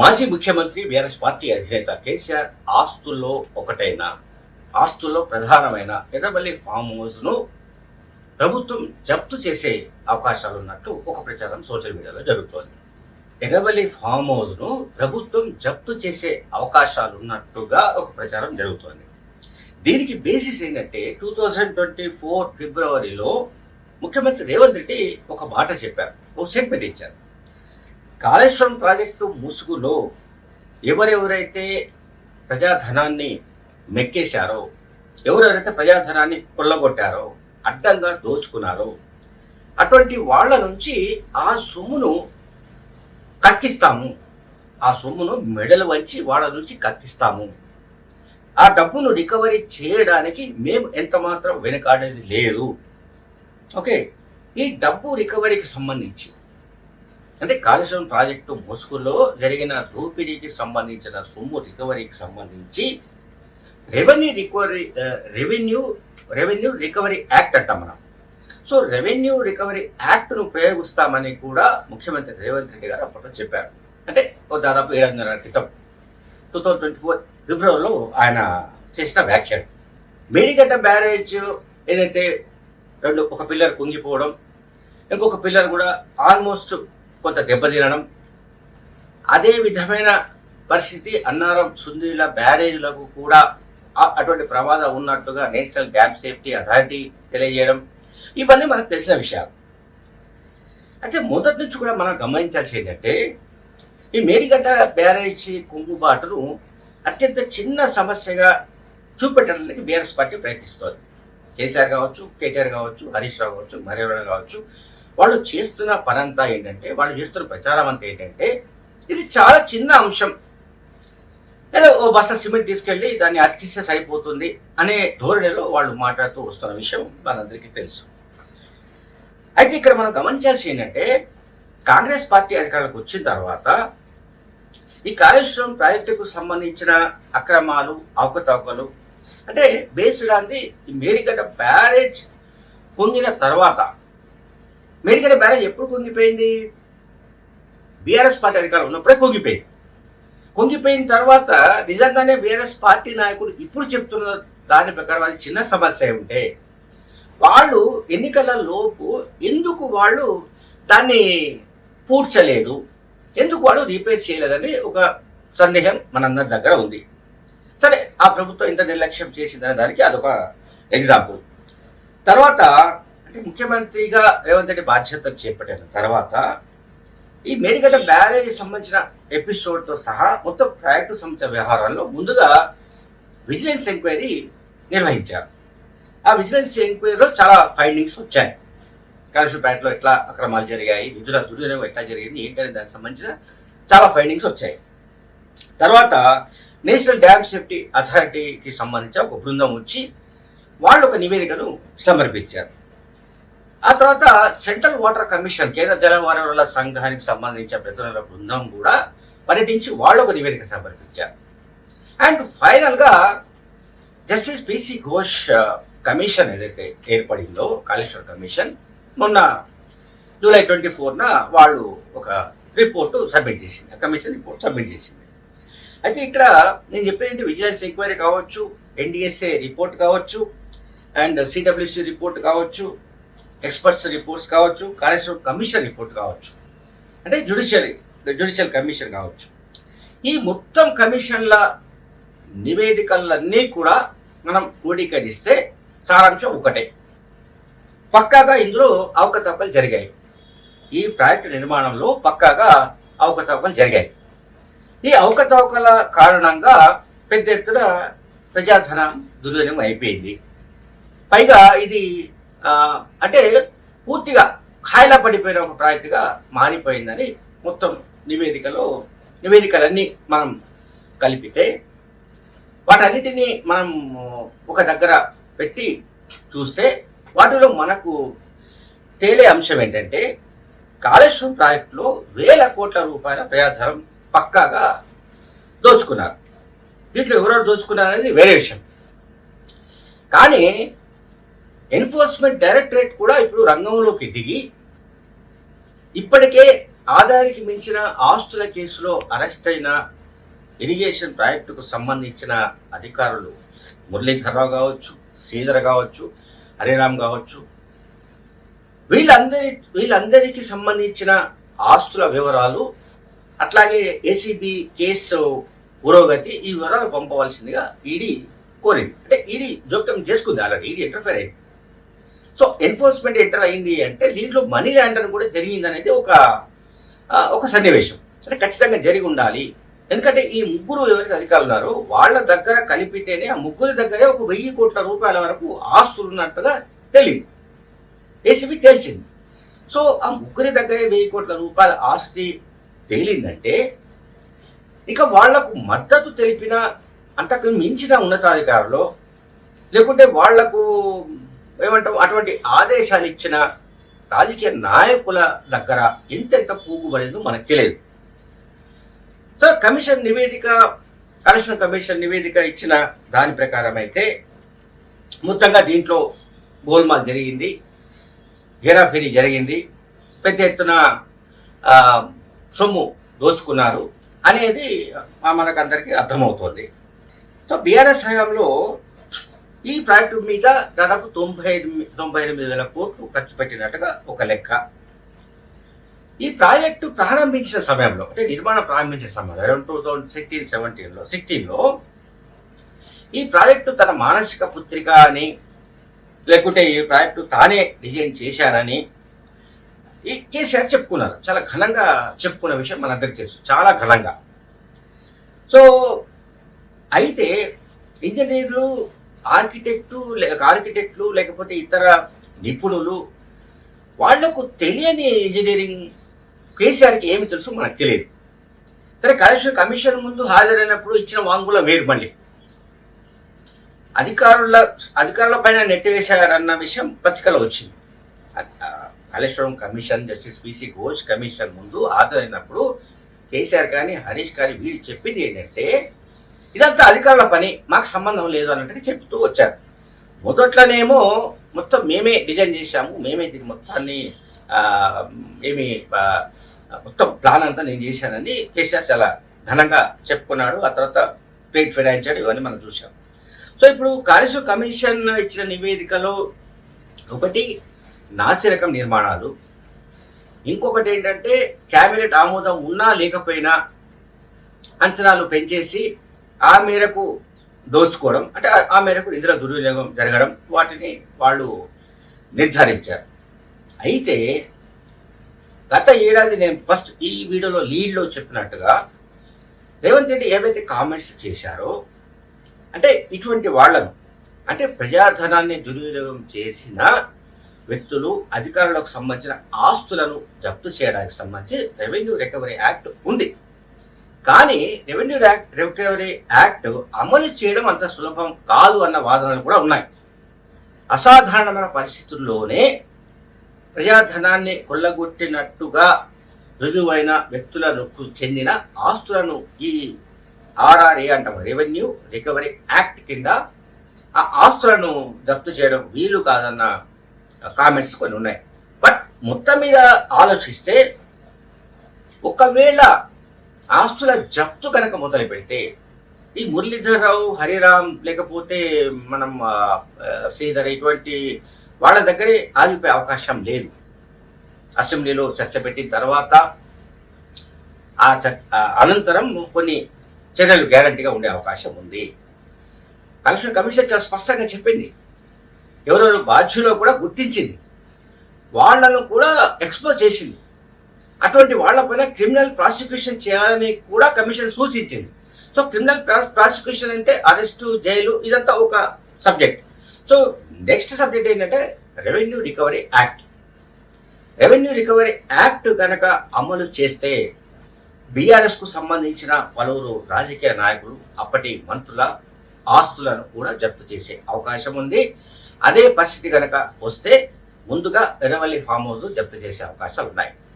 మాజీ ముఖ్యమంత్రి BRS party అధినేత కేసీఆర్ ఆస్తుల్లో ఒకటైన ఆస్తుల్లో ప్రధానమైన ఎర్రబల్లి ఫామ్ హౌస్ను ప్రభుత్వం జప్తు చేసే అవకాశాలు ఉన్నట్టు ఒక ప్రచారం సోషల్ మీడియాలో జరుగుతోంది. ఎర్రబల్లి ఫామ్ హౌస్ను ప్రభుత్వం జప్తు చేసే అవకాశాలు ఉన్నట్టుగా ఒక ప్రచారం జరుగుతోంది. దీనికి బేసిస్ ఏంటంటే టూ థౌజండ్ ట్వంటీ ఫోర్ ఫిబ్రవరిలో ముఖ్యమంత్రి రేవంత్ రెడ్డి ఒక మాట చెప్పారు ఒక స్టేట్మెంట్ ఇచ్చారు. కాళేశ్వరం ప్రాజెక్టు ముసుగులో ఎవరెవరైతే ప్రజాధనాన్ని మెక్కేశారో ఎవరెవరైతే ప్రజాధనాన్ని కొల్లగొట్టారో అడ్డంగా దోచుకున్నారో అటువంటి వాళ్ళ నుంచి ఆ సొమ్మును కక్కిస్తాము. ఆ సొమ్మును మెడలు వంచి వాళ్ళ నుంచి కక్కిస్తాము. ఆ డబ్బును రికవరీ చేయడానికి మేము ఎంత మాత్రం లేదు. ఓకే. ఈ డబ్బు రికవరీకి సంబంధించి అంటే కాళేశ్వరం ప్రాజెక్టు ముసుగులో జరిగిన దోపిడీకి సంబంధించిన సొమ్ము రికవరీకి సంబంధించి revenue recovery revenue revenue recovery act అంటాం మనం. సో రెవెన్యూ రికవరీ యాక్ట్ను ప్రయోగిస్తామని కూడా ముఖ్యమంత్రి రేవంత్ రెడ్డి గారు అప్పట్లో చెప్పారు. అంటే ఓ దాదాపు ఏడాదిన్నర క్రితం టూ థౌజండ్ ట్వంటీ ఫోర్ ఫిబ్రవరిలో ఆయన చేసిన వ్యాఖ్యలు. మేడిగడ్డ బ్యారేజ్ ఏదైతే రెండు ఒక పిల్లర్ కుంగిపోవడం ఇంకొక పిల్లర్ కూడా ఆల్మోస్ట్ కొంత దెబ్బతినడం. అదే విధమైన పరిస్థితి అన్నారం సుందీల బ్యారేజ్లకు కూడా అటువంటి ప్రమాదం ఉన్నట్టుగా నేషనల్ డ్యామ్ సేఫ్టీ అథారిటీ తెలియజేయడం. ఇవన్నీ మనకు తెలిసిన విషయాలు. అయితే మొదటి నుంచి కూడా మనం గమనించాల్సి ఏంటంటే ఈ మేడిగడ్డ బ్యారేజ్ కుంగుబాటును అత్యంత చిన్న సమస్యగా చూపెట్టడానికి బీఆర్ఎస్ పార్టీ ప్రయత్నిస్తోంది. కేసీఆర్ కావచ్చు కేటీఆర్ కావచ్చు హరీష్ రావు కావచ్చు మరెవరైనా కావచ్చు. వాళ్ళు చేస్తున్న పనంతా ఏంటంటే వాళ్ళు చేస్తున్న ప్రచారం అంతా ఏంటంటే ఇది చాలా చిన్న అంశం. లేదా ఓ బస్సు సిమెంట్ తీసుకెళ్ళి దాన్ని అతికిస్తే సరిపోతుంది అనే ధోరణిలో వాళ్ళు మాట్లాడుతూ వస్తున్న విషయం మనందరికీ తెలుసు. అయితే ఇక్కడ మనం గమనించాల్సి ఏంటంటే కాంగ్రెస్ పార్టీ అధికారులకు వచ్చిన తర్వాత ఈ కాళేశ్వరం ప్రాజెక్టుకు సంబంధించిన అక్రమాలు అవకతవకలు అంటే బేస్డ్ ఆన్ ది ఈ మేడిగడ్డ బ్యారేజ్ పొందిన తర్వాత మేడిగడ్డ బ్యారేజ్ ఎప్పుడు కుంగిపోయింది? బీఆర్ఎస్ పార్టీ అధికారం ఉన్నప్పుడే కుంగిపోయింది. కుంగిపోయిన తర్వాత నిజంగానే బీఆర్ఎస్ పార్టీ నాయకులు ఇప్పుడు చెప్తున్న దాని ప్రకారం అది చిన్న సమస్య ఉంటే వాళ్ళు ఎన్నికల లోపు ఎందుకు వాళ్ళు దాన్ని పూడ్చలేదు? ఎందుకు వాళ్ళు రిపేర్ చేయలేదని ఒక సందేహం మనందరి దగ్గర ఉంది. సరే ఆ ప్రభుత్వం ఇంత నిర్లక్ష్యం చేసిందనే దానికి అదొక ఎగ్జాంపుల్. తర్వాత అంటే ముఖ్యమంత్రిగా రేవంత్ రెడ్డి బాధ్యతలు చేపట్టిన తర్వాత ఈ మేడిగడ్డ బ్యారేజ్ సంబంధించిన ఎపిసోడ్తో సహా మొత్తం ప్రాజెక్టు సంస్థ వ్యవహారాల్లో ముందుగా విజిలెన్స్ ఎంక్వైరీ నిర్వహించారు. ఆ విజిలెన్స్ ఎంక్వైరీలో చాలా ఫైండింగ్స్ వచ్చాయి. కాళేశ్వరపేటలో ఎట్లా అక్రమాలు జరిగాయి విధుల దుర్వినియోగం ఎట్లా జరిగింది ఏంటనే దానికి సంబంధించిన చాలా ఫైండింగ్స్ వచ్చాయి. తర్వాత నేషనల్ డ్యామ్ సేఫ్టీ అథారిటీకి సంబంధించిన ఒక బృందం వచ్చి వాళ్ళు ఒక నివేదికను సమర్పించారు. ఆ తర్వాత సెంట్రల్ వాటర్ కమిషన్ కేంద్ర జలవనరుల సంఘానికి సంబంధించిన ప్రతినిధుల బృందం కూడా పర్యటించి వాళ్ళు ఒక నివేదిక సమర్పించారు. అండ్ ఫైనల్గా జస్టిస్ పిసి ఘోష్ కమిషన్ ఏదైతే ఏర్పడిందో కాళేశ్వర కమిషన్ మొన్న జూలై ట్వంటీ ఫోర్న వాళ్ళు ఒక రిపోర్టు సబ్మిట్ చేసింది. ఆ కమిషన్ రిపోర్ట్ సబ్మిట్ చేసింది. అయితే ఇక్కడ నేను చెప్పేది విజిలెన్స్ ఎంక్వైరీ కావచ్చు ఎన్డిఎస్ఏ రిపోర్ట్ కావచ్చు అండ్ సిడబ్ల్యూసి రిపోర్ట్ కావచ్చు ఎక్స్పర్ట్స్ రిపోర్ట్స్ కావచ్చు కాళేశ్వరం కమిషన్ రిపోర్ట్ కావచ్చు అంటే జ్యుడిషియరీ జ్యుడిషియల్ కమిషన్ కావచ్చు. ఈ మొత్తం కమిషన్ల నివేదికలన్నీ కూడా మనం క్రోడీకరిస్తే సారాంశం ఒకటే. పక్కాగా ఇందులో అవకతవకలు జరిగాయి. ఈ ప్రాజెక్టు నిర్మాణంలో పక్కాగా అవకతవకలు జరిగాయి. ఈ అవకతవకల కారణంగా పెద్ద ఎత్తున ప్రజాధనం దుర్వినియోగం అయిపోయింది. పైగా ఇది అంటే పూర్తిగా ఖాయిలా పడిపోయిన ఒక ప్రాజెక్టుగా మారిపోయిందని మొత్తం నివేదికలో నివేదికలన్నీ మనం కలిపితే వాటన్నిటినీ మనం ఒక దగ్గర పెట్టి చూస్తే వాటిలో మనకు తేలే అంశం ఏంటంటే కాళేశ్వరం ప్రాజెక్టులో వేల కోట్ల రూపాయల ప్రజాధనం పక్కాగా దోచుకున్నారు. దీంట్లో ఎవరెవరు దోచుకున్నారు అనేది వేరే విషయం. కానీ ఎన్ఫోర్స్మెంట్ డైరెక్టరేట్ కూడా ఇప్పుడు రంగంలోకి దిగి ఇప్పటికే ఆదాయానికి మించిన ఆస్తుల కేసులో అరెస్ట్ అయిన ఇరిగేషన్ ప్రాజెక్టుకు సంబంధించిన అధికారులు మురళీధర్రావు కావచ్చు శ్రీధర్ కావచ్చు హరిరామ్ కావచ్చు వీళ్ళందరి వీళ్ళందరికీ సంబంధించిన ఆస్తుల వివరాలు అట్లాగే ఏసీబీ కేసు పురోగతి ఈ వివరాలు పంపవలసిందిగా ఈడీ కోరింది. అంటే ఈడీ జోక్యం చేసుకుంది ఆల్రెడీ ఈడీ ఇంటర్ఫైర్ అయింది. సో ఎన్ఫోర్స్మెంట్ ఎంటర్ అయింది అంటే దీంట్లో మనీ ల్యాండర్ కూడా జరిగింది అనేది ఒక ఒక సన్నివేశం. అంటే ఖచ్చితంగా జరిగి ఉండాలి. ఎందుకంటే ఈ ముగ్గురు ఎవరైతే అధికారులు ఉన్నారో వాళ్ళ దగ్గర కలిపితేనే ఆ ముగ్గురి దగ్గరే ఒక వెయ్యి కోట్ల రూపాయల వరకు ఆస్తులు ఉన్నట్టుగా తెలియదు. ఏసీబీ తేల్చింది. సో ఆ ముగ్గురి దగ్గరే వెయ్యి కోట్ల రూపాయల ఆస్తి తేలిందంటే ఇక వాళ్ళకు మద్దతు తెలిపిన అంతకు మించిన ఉన్నతాధికారులు లేకుంటే వాళ్ళకు ఏమంటాం అటువంటి ఆదేశాలు ఇచ్చిన రాజకీయ నాయకుల దగ్గర ఎంతెంత పూగుబడిందో మనకు తెలియదు. సో కమిషన్ నివేదిక కమిషన్ కమిషన్ నివేదిక ఇచ్చిన దాని ప్రకారం అయితే మొత్తంగా దీంట్లో గోల్మాల్ జరిగింది హేరాఫేరీ జరిగింది పెద్ద ఎత్తున సొమ్ము దోచుకున్నారు అనేది మనకు అందరికీ అర్థమవుతుంది. సో బీఆర్ఎస్ హయాంలో ఈ ప్రాజెక్టు మీద దాదాపు తొంభై ఐదు తొంభై ఎనిమిది వేల కోట్లు ఖర్చు పెట్టినట్టుగా ఒక లెక్క. ఈ ప్రాజెక్టు ప్రారంభించిన సమయంలో అంటే నిర్మాణం ప్రారంభించిన సమయంలో అరౌండ్ టూ థౌజండ్ సిక్స్టీన్ సెవెంటీన్లో సిక్స్టీన్లో ఈ ప్రాజెక్టు తన మానసిక పుత్రిక అని లేకుంటే ఈ ప్రాజెక్టు తానే డిజైన్ చేశారని ఈ కేసీఆర్ చెప్పుకున్నారు. చాలా ఘనంగా చెప్పుకున్న విషయం మనందరికీ తెలుసు. చాలా ఘనంగా. సో అయితే ఇంజనీర్లు ఆర్కిటెక్టు లేక ఆర్కిటెక్ట్లు లేకపోతే ఇతర నిపుణులు వాళ్ళకు తెలియని ఇంజనీరింగ్ కేసీఆర్కి ఏమి తెలుసు మనకు తెలియదు. సరే కలెక్షన్ కమిషన్ ముందు హాజరైనప్పుడు ఇచ్చిన వాంగుల వేరు మళ్ళీ. అధికారుల అధికారుల పైన నెట్టివేశారన్న విషయం పత్రికలో వచ్చింది. Kaleshwaram commission justice PC Ghosh commission ముందు హాజరైనప్పుడు కేసీఆర్ కానీ హరీష్ కానీ వీళ్ళు చెప్పింది ఏంటంటే ఇదంతా అధికారుల పని మాకు సంబంధం లేదు అన్నట్టుగా చెప్తూ వచ్చారు. మొదట్లోనేమో మొత్తం మేమే డిజైన్ చేశాము మేమే దీని మొత్తాన్ని ఏమి మొత్తం ప్లాన్ అంతా నేను చేశానని కేసీఆర్ చాలా ఘనంగా చెప్పుకున్నాడు ఆ తర్వాత ప్లేట్ ఫిరాయించాడు ఇవన్నీ మనం చూసాం సో ఇప్పుడు కాళేశ్వర కమిషన్ ఇచ్చిన నివేదికలో ఒకటి నాసిరకం నిర్మాణాలు. ఇంకొకటి ఏంటంటే క్యాబినెట్ ఆమోదం ఉన్నా లేకపోయినా అంచనాలు పెంచేసి ఆ మేరకు దోచుకోవడం అంటే ఆ- మేరకు నిధుల దుర్వినియోగం జరగడం వాటిని వాళ్ళు నిర్ధారించారు. అయితే గత ఏడాది నేను ఫస్ట్ ఈ వీడియోలో లీడ్లో చెప్పినట్టుగా రేవంత్ రెడ్డి ఏవైతే కామెంట్స్ చేశారో అంటే ఇటువంటి వాళ్ళను అంటే ప్రజాధనాన్ని దుర్వినియోగం చేసిన వ్యక్తులు అధికారులకు సంబంధించిన ఆస్తులను జప్తు చేయడానికి సంబంధించి రెవెన్యూ రికవరీ యాక్ట్ ఉంది. కానీ రెవెన్యూ యాక్ట్ రికవరీ యాక్ట్ అమలు చేయడం అంత సులభం కాదు అన్న వాదనలు కూడా ఉన్నాయి. అసాధారణమైన పరిస్థితుల్లోనే ప్రజాధనాన్ని కొల్లగొట్టినట్టుగా రుజువైన వ్యక్తులకు చెందిన ఆస్తులను ఈ ఆర్ఆర్ఏ అంటాం రెవెన్యూ రికవరీ యాక్ట్ కింద ఆ ఆస్తులను జప్తు చేయడం వీలు కాదన్న కామెంట్స్ కొన్ని ఉన్నాయి. బట్ మొత్తం మీద ఆలోచిస్తే ఒకవేళ ఆస్తుల జప్తు కనుక మొదలు పెడితే ఈ మురళీధరరావు హరిరామ్ లేకపోతే మనం శ్రీధర్ ఇటువంటి వాళ్ళ దగ్గరే ఆగిపోయే అవకాశం లేదు. అసెంబ్లీలో చర్చ పెట్టిన తర్వాత ఆ ఆ అనంతరం కొన్ని చర్యలు గ్యారంటీగా ఉండే అవకాశం ఉంది. కలెక్షన్ కమిషన్ చాలా స్పష్టంగా చెప్పింది. ఎవరెవరు బాధ్యులో కూడా గుర్తించింది. వాళ్ళను కూడా ఎక్స్పోజ్ చేసింది. అటువంటి వాళ్ళపైన క్రిమినల్ ప్రాసిక్యూషన్ చేయాలని కూడా కమిషన్ సూచించింది. సో క్రిమినల్ ప్రాసిక్యూషన్ అంటే అరెస్టు జైలు ఇదంతా ఒక సబ్జెక్ట్. సో నెక్స్ట్ సబ్జెక్ట్ ఏంటంటే revenue recovery act. Revenue recovery act కనుక అమలు చేస్తే బీఆర్ఎస్కు సంబంధించిన పలువురు రాజకీయ నాయకులు అప్పటి మంత్రుల ఆస్తులను కూడా జప్తు చేసే అవకాశం ఉంది. అదే పరిస్థితి కనుక వస్తే ముందుగా ఎర్రవల్లి ఫామ్ హౌస్ జప్తు చేసే అవకాశాలు ఉన్నాయి